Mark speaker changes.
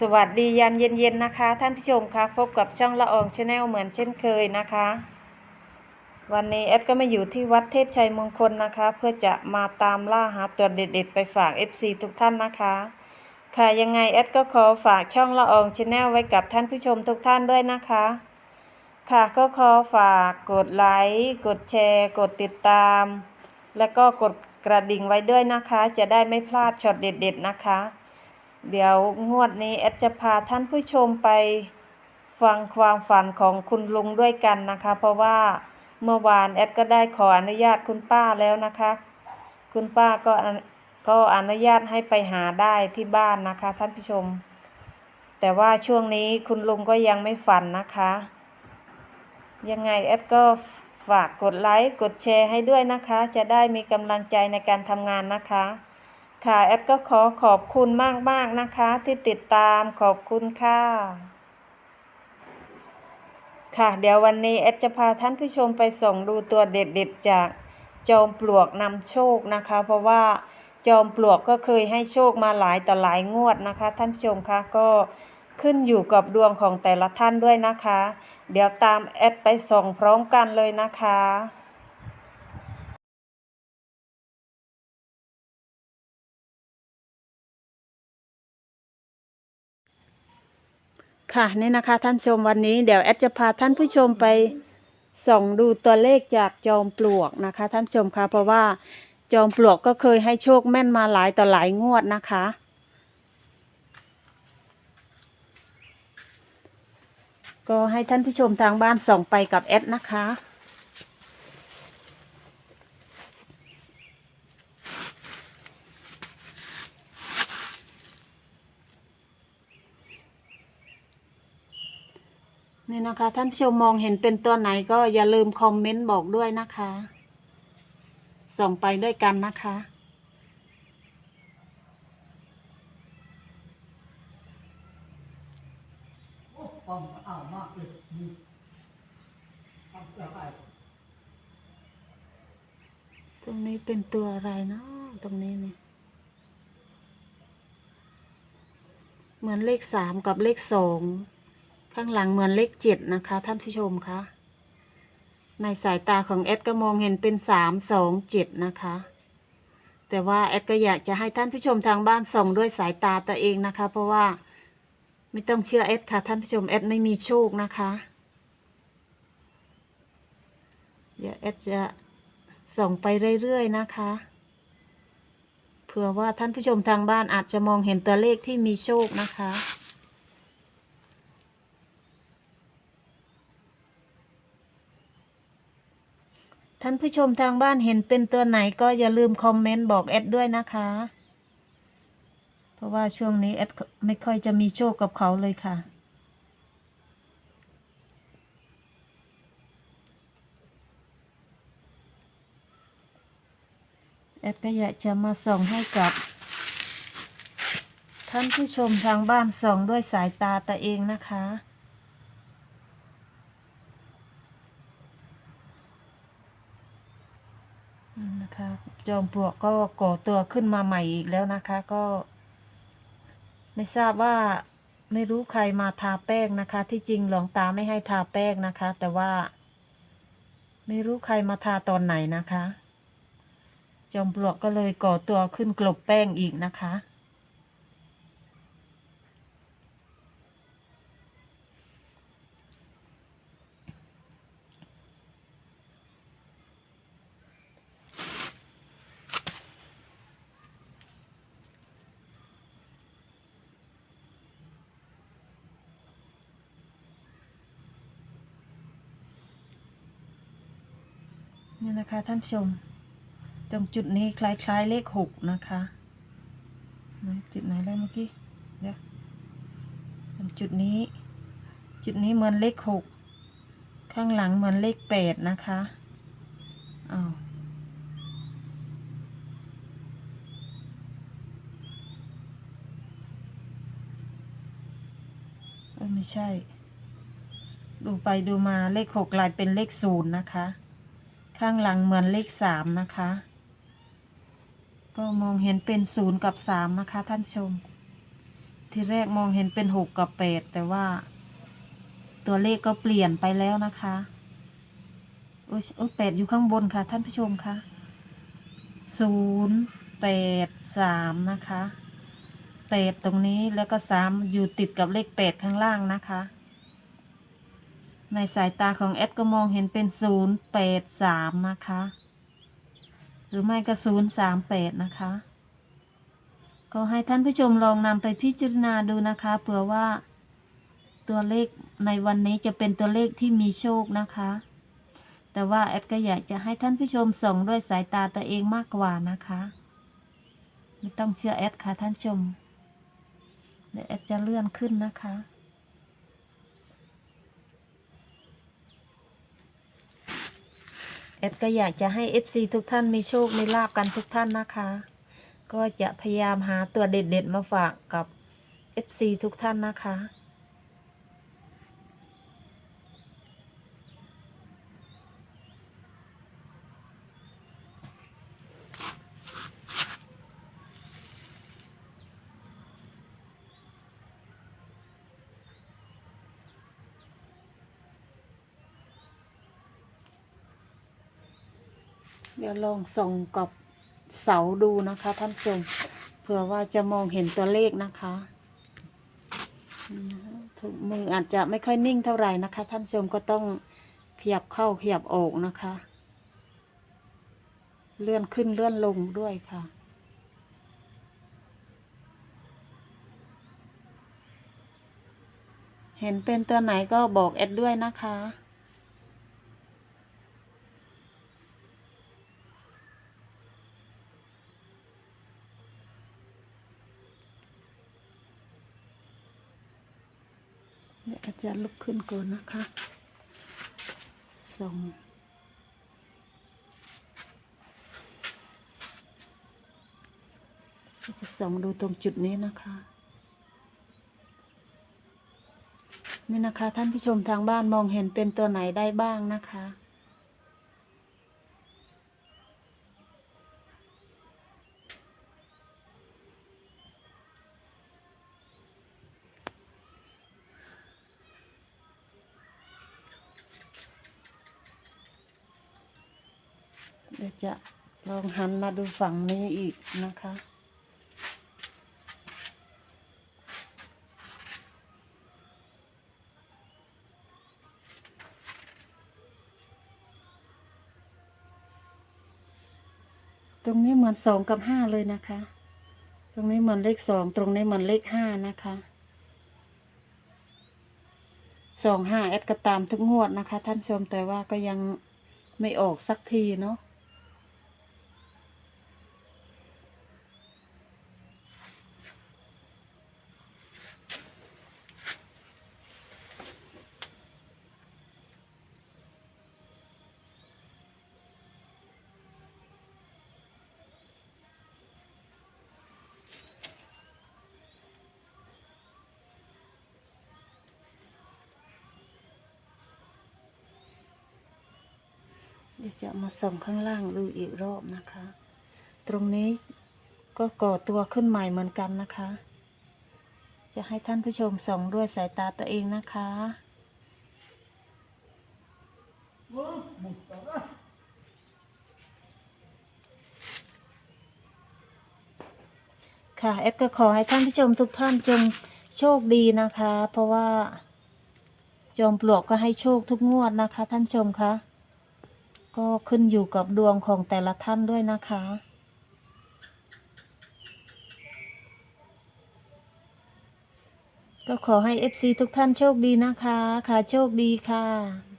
Speaker 1: สวัสดียามเย็นๆนะคะ ท่านผู้ชมคะพบกับช่องละอองชาแนลเหมือนเช่นเคยนะคะ วันนี้แอดก็มาอยู่ที่วัดเทพชัยมงคลนะคะ เพื่อจะมาตามล่าหาตัวเด็ด ๆ ไปฝาก FC ทุกท่านนะคะ ค่ะยังไงแอดก็ขอฝากช่องละอองชาแนลไว้กับท่านผู้ชมทุกท่านด้วยนะคะ ค่ะก็ขอฝากกดไลค์กดแชร์ กดติดตาม แล้วก็กดกระดิ่งไว้ด้วยนะคะ จะได้ไม่พลาดช็อตเด็ด ๆ นะคะ เดี๋ยวงวดนี้แอดจะพาท่านผู้ชมไปฟังความฝันของคุณลุงด้วยกันนะคะ เพราะว่าเมื่อวานแอดก็ได้ขออนุญาตคุณป้าแล้วนะคะ คุณป้าก็ก็อนุญาตให้ไปหาได้ที่บ้านนะคะ ท่านผู้ชม แต่ว่าช่วงนี้คุณลุงก็ยังไม่ฝันนะคะ ยังไงแอดก็ฝากกดไลค์กดแชร์ให้ด้วยนะคะ จะได้มีกำลังใจในการทำงานนะคะ ค่ะแอดก็ขอขอบคุณมากๆนะคะ ที่ติดตามขอบคุณค่ะ ค่ะ เดี๋ยววันนี้แอดจะพาท่านผู้ชมไปส่องดูตัวเด็ดๆจากจอมปลวกนำโชคนะคะ เพราะว่าจอมปลวกก็เคยให้โชคมาหลายต่อหลายงวดนะคะ ท่านผู้ชมคะก็ขึ้นอยู่กับดวงของแต่ละท่านด้วยนะคะ เดี๋ยวตามแอดไปส่องพร้อมกันเลยนะคะ ค่ะนี่นะคะท่านชมวันนี้เดี๋ยวแอดจะพาท่านผู้ชมไปส่องดูตัวเลขจากจอมปลวกนะคะ ท่านชมค่ะเพราะว่าจอมปลวกก็เคยให้โชคแม่นมาหลายต่อหลายงวดนะคะ ก็ให้ท่านผู้ชมทางบ้านส่องไปกับแอดนะคะ นี่นะคะ ท่านผู้ชมมองเห็นเป็นตัวไหนก็อย่าลืมคอมเมนต์บอกด้วยนะคะ ส่องไปด้วยกันนะคะ ตรงนี้เป็นตัวอะไรเนาะตรงนี้เนี่ยเหมือนเลขสามกับเลขสอง ข้างหลังเหมือนเลขเจ็ดนะคะ ท่านผู้ชมคะในสายตาของแอดก็มองเห็นเป็นสามสองเจ็ดนะคะ แต่ว่าแอดก็อยากจะให้ท่านผู้ชมทางบ้านส่องด้วยสายตาตัวเองนะคะ เพราะว่าไม่ต้องเชื่อแอดค่ะ ท่านผู้ชมแอดไม่มีโชคนะคะ เดี๋ยวแอดจะส่องไปเรื่อยๆนะคะ เผื่อว่าท่านผู้ชมทางบ้านอาจจะมองเห็นตัวเลขที่มีโชคนะคะ ท่านผู้ชมทางบ้านเห็นเป็นตัวไหนก็อย่าลืมคอมเมนต์บอกแอดด้วยนะคะ เพราะว่าช่วงนี้แอดไม่ค่อยจะมีโชคกับเขาเลยค่ะ แอดก็อยากจะมาส่งให้กับ ท่านผู้ชมทางบ้านส่องด้วยสายตาตัวเองนะคะ นะคะจอมปลวกก็ก่อตัวขึ้นมาใหม่อีกแล้วนะคะ ก็ ไม่ทราบว่าไม่รู้ใครมาทาแป้งนะคะ ที่จริงหลวงตาไม่ให้ทาแป้งนะคะ แต่ว่า ไม่รู้ใครมาทาตอนไหนนะคะ จอมปลวกก็เลยก่อตัวขึ้นกลบแป้งอีกนะคะ นะคะท่านชม ตรงจุดนี้คล้ายๆเลขหกนะคะจุดไหนแล้วเมื่อกี้เดี๋ยวตรงจุดนี้ จุดนี้เหมือนเลขหกข้างหลังเหมือนเลขแปดนะคะอ้าวไม่ใช่ ดูไปดูมาเลขหกกลายเป็นเลขศูนย์นะคะ ข้างหลังเหมือนเลขสามนะคะ ก็มองเห็นเป็นศูนย์กับสามนะคะ ท่านชม ที่แรกมองเห็นเป็นหกกับแปดแต่ว่า ตัวเลขก็เปลี่ยนไปแล้วนะคะโอ้ยโอ้ยแปดอยู่ข้างบนค่ะ ท่านผู้ชมคะศูนย์แปดสามนะคะแปดตรงนี้แล้วก็สามอยู่ติดกับเลขแปดข้างล่างนะคะ ในสายตาของแอดก็มองเห็นเป็นศูนย์แปดสามนะคะ หรือไม่ก็ศูนย์สามแปดนะคะ ก็ให้ท่านผู้ชมลองนำไปพิจารณาดูนะคะเผื่อว่าตัวเลขในวันนี้จะเป็นตัวเลขที่มีโชคนะคะ แต่ว่าแอดก็อยากจะให้ท่านผู้ชมส่องด้วยสายตาตัวเองมากกว่านะคะ ไม่ต้องเชื่อแอดค่ะท่านชม เดี๋ยวแอดจะเลื่อนขึ้นนะคะ แอ ดก็อยากจะให้ FC ทุกท่านมีโชค มีลาบกันทุกท่านนะคะ ก็จะพยายามหาตัวเด็ดๆมาฝากกับ FC ทุกท่านนะคะ เดี๋ยวลองส่องกับเสาดูนะคะท่านผู้ชมเผื่อว่าจะมองเห็นตัวเลขนะคะมถุงมืออาจจะไม่ค่อยนิ่งเท่าไหร่นะคะ ท่านผู้ชมก็ต้องขยับเข้าขยับออกนะคะ เลื่อนขึ้นเลื่อนลงด้วยค่ะเห็นเป็นตัวไหนก็บอกแอดด้วยนะคะ เดี๋ยวอาจารย์ลุกขึ้นก่อนนะคะส่งจะส่องดูตรงจุดนี้นะคะ นี่นะคะท่านผู้ชมทางบ้านมองเห็นเป็นตัวไหนได้บ้างนะคะ เดี๋ยวจะลองหันมาดูฝั่งนี้อีกนะคะ ตรงนี้เหมือนสองกับห้าเลยนะคะ ตรงนี้เหมือนเลขสองตรงนี้เหมือนเลขห้านะคะสองห้าแอดก็ตามทุกงวดนะคะ ท่านชมแต่ว่าก็ยังไม่ออกสักทีเนาะ ดี๋ยวจะมาส่องข้างล่างดูอีกรอบนะคะ ตรงนี้ก็ก่อตัวขึ้นใหม่เหมือนกันนะคะ จะให้ท่านผู้ชมส่องด้วยสายตาตัวเองนะคะค่ะแอดก็ขอให้ท่านผู้ชมทุกท่านจงโชคดีนะคะ เพราะว่าจอมปลวกก็ให้โชคทุกงวดนะคะ ท่านชมคะ ก็ขึ้นอยู่กับดวงของแต่ละท่านด้วยนะคะ ก็ขอให้ FC ทุกท่านโชคดีนะคะ ค่ะโชคดีค่ะ